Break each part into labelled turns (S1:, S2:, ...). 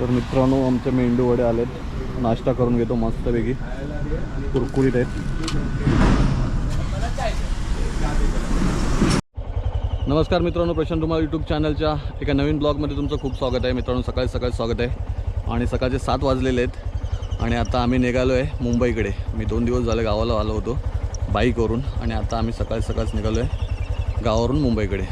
S1: तर मित्रांनो आमचे मेंदू वडे आलेत. नाश्ता करून घेतो मस्तपैकी. कुरकुरीत आहेत. नमस्कार मित्रांनो प्रशांत तुम्हाला यूट्यूब चॅनलच्या एका नवीन ब्लॉगमध्ये तुमचं खूप स्वागत आहे. मित्रांनो सकाळी सकाळी स्वागत आहे. आणि सकाळचे सात वाजलेले आहेत. आणि आता आम्ही निघालो आहे मुंबईकडे. मी दोन दिवस झाले गावाला आलो होतो बाईकवरून. आणि आता आम्ही सकाळी सकाळच निघालो आहे गावावरून मुंबईकडे.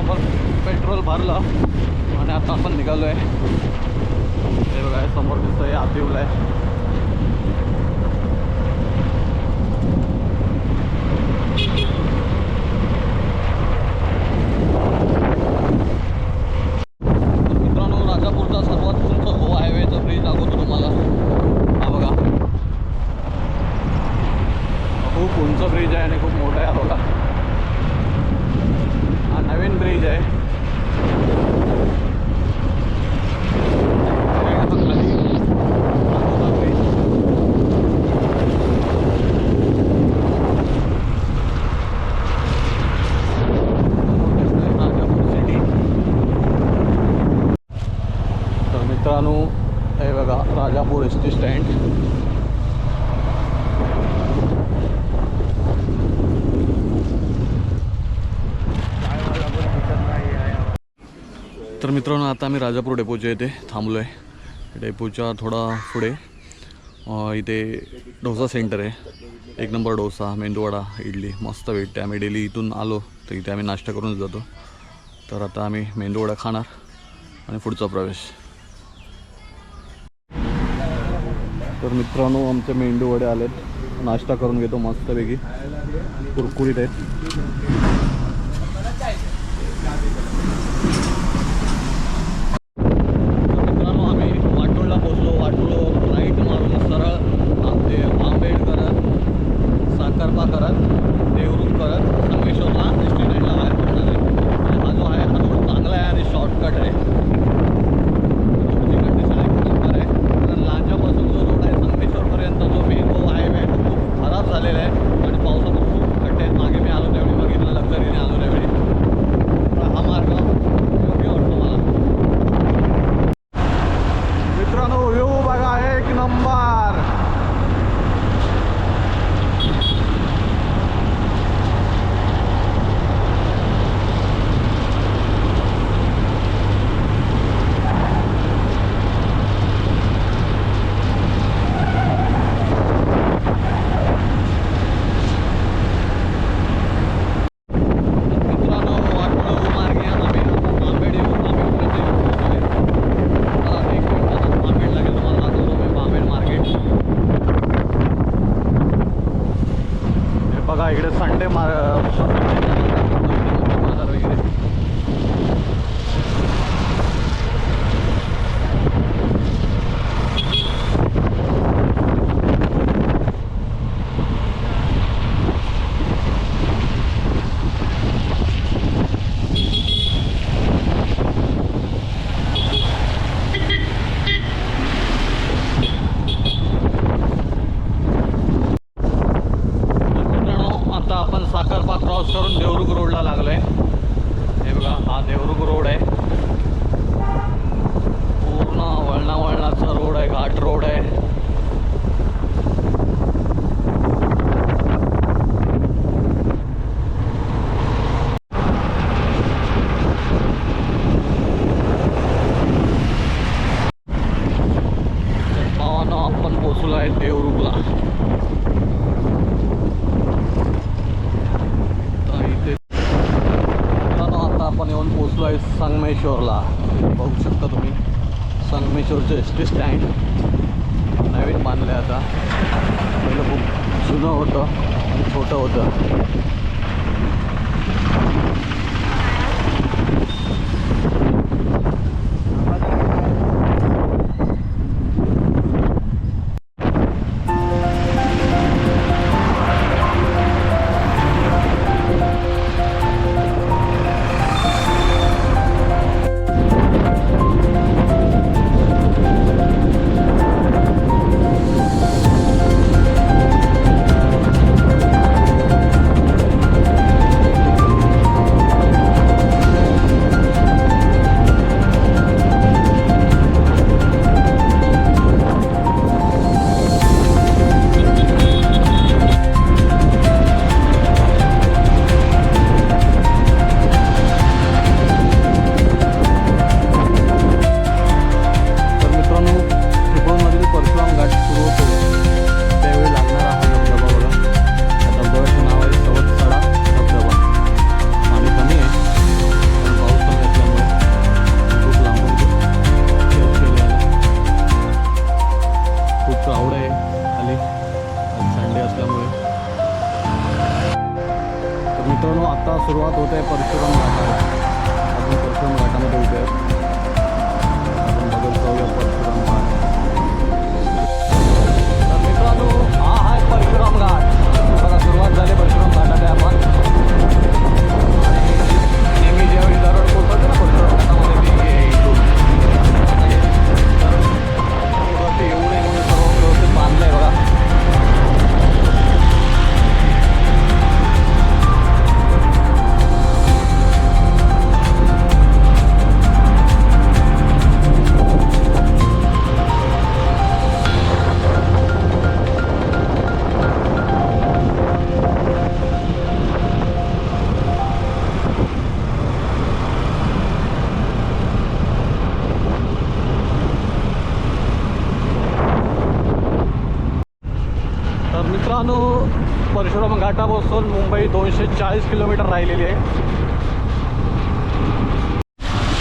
S1: आम्ही पेट्रोल पंपावर पेट्रोल भरलं आणि आता आपण निघालो आहे हे बघा समोर दिसतं हे हातिवलं आहे Thank you मित्रांनो राजापूरचा सर्वात उंच गो हायवेचा ब्रिज दाखवतो तुम्हाला हा बघा खूप उंच ब्रिज आहे आणि खूप मोठा आहे हा बघा हा नवीन ब्रिज आहे खाली दाखवतो ब्रिज राजापूर सिटी तर मित्रांनो हे बघा राजापूर एस टी स्टँड तर मित्रांनो आता आम्ही राजापूर डेपोच्या इथे थांबलो आहे डेपोच्या थोडा पुढे इथे डोसा सेंटर आहे. एक नंबर डोसा मेंदूवडा इडली. मस्त भेटते. आम्ही डेली इथून आलो तर इथे आम्ही नाश्ता करूनच जातो. तर आता आम्ही मेंदूवडा खाणार आणि पुढचा प्रवेश. तर मित्रांनो आमचे मेंदूवडे आलेत. नाश्ता करून घेतो मस्तपैकी. कुरकुरीत आहेत. इकडे संडे मार അതേ ഒരു കുറവ് ഇവിടെ संगमेश्वरला बघू शकता तुम्ही. संगमेश्वरचं एस टी स्टँड नवीन बांधलं आहे आता. पहिलं खूप जुनं होतं आणि छोटं होतं. मुंबई दोनशे चाळीस किलोमीटर राहिलेली आहे.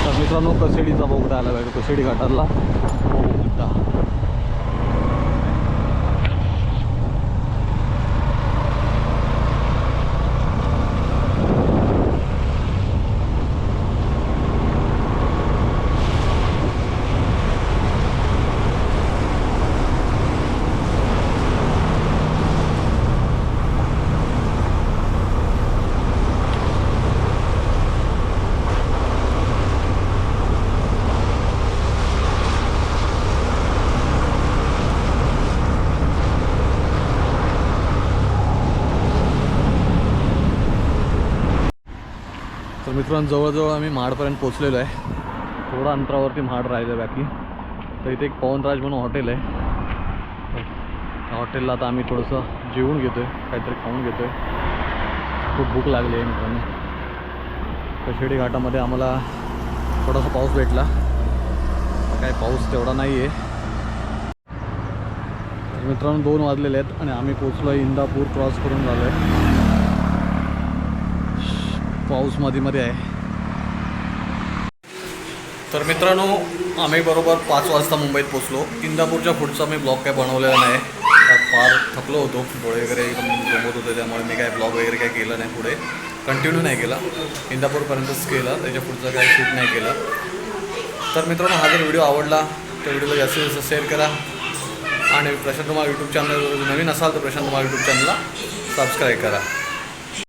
S1: तर मित्रांनो कसेडीचा बोगदा आला पाहिजे कसेडी घाटाला बोगदा हो, मित्रांनो जवळजवळ आम्ही महाडपर्यंत पोचलेलो आहे. थोडं अंतरावरती महाड राहिलं आहे बाकी. तर इथे एक पवनराज म्हणून हॉटेल आहे. त्या हॉटेलला आता आम्ही थोडंसं जेवून घेतो आहे काहीतरी खाऊन घेतो आहे खूप भूक लागली आहे मित्रांनो. कशेडी घाटामध्ये आम्हाला थोडासा पाऊस भेटला. काय पाऊस तेवढा नाही आहे मित्रांनो दोन वाजलेले आहेत आणि आम्ही पोचलो आहे इंदापूर क्रॉस करून झालो आहे पाऊसमध्ये मध्ये आहे. तर मित्रांनो आम्ही बरोबर पाच वाजता मुंबईत पोचलो इंदापूरच्या पुढचा मी ब्लॉग काय बनवलेला नाही. त्यात फार थकलो होतो. डोळे वगैरे जमत होते त्यामुळे मी काय ब्लॉग वगैरे काय केलं नाही पुढे. कंटिन्यू नाही केला. इंदापूरपर्यंतच केला. त्याच्या पुढचं काय शूट नाही केलं. तर मित्रांनो हा जर व्हिडिओ आवडला तर व्हिडिओला जास्तीत जास्त शेअर करा. आणि प्रशांत कुमार यूट्यूब चॅनल नवीन असाल तर प्रशांत कुमार यूट्यूब चॅनलला सबस्क्राईब करा.